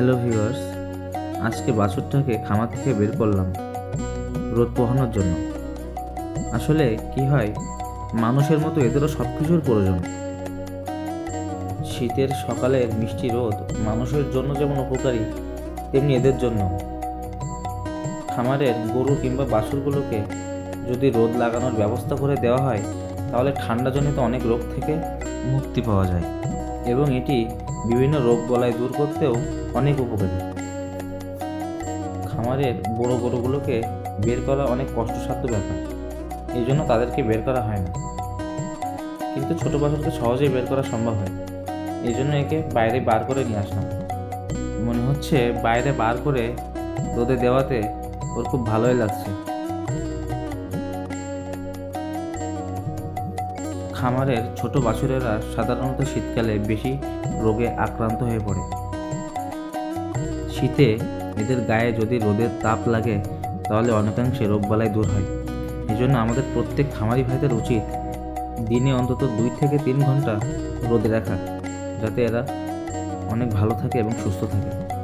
Hello viewers, আজকে বাছুরটাকে খামার থেকে বের করলাম রোদ পোহানোর জন্য। আসলে কি হয়, মানুষের মতো এদেরও সব কিছুর প্রয়োজন। শীতের সকালের মিষ্টি রোদ মানুষের জন্য যেমন উপকারী, তেমনি এদের জন্য। খামারের গরু কিংবা বাছুরগুলোকে যদি রোদ লাগানোর ব্যবস্থা করে দেওয়া হয়, তাহলে ঠান্ডাজনিত অনেক রোগ থেকে মুক্তি পাওয়া যায়। এবং এটি বিভিন্ন রোগ বলায় দূর করতেও অনেক উপকারী। খামারের বড় গরুগুলোকে বের করা অনেক কষ্টসাধ্য ব্যাপার। এই জন্য তাদেরকে বের করা হয় না। কিন্তু ছোট বাছুরকে সহজেই বের করা সম্ভব হয়। এই জন্য একে বাইরে বার করে নিয়ে আসলাম। মনে হচ্ছে বাইরে বার করে রোদে দেওয়াতে ওর খুব ভালোই লাগছে। খামারের ছোট বাছুরেরা সাধারণত শীতকালে বেশি রোগে আক্রান্ত হয়ে পড়ে। শীতে এদের গায়ে যদি রোদের তাপ লাগে, তাহলে অনেকাংশে রোগবালাই দূর হয়। এজন্য জন্য আমাদের প্রত্যেক খামারি ভাইদের উচিত দিনে অন্তত দুই থেকে তিন ঘণ্টা রোদে রাখা যাতে এরা অনেক ভালো থাকে এবং সুস্থ থাকে।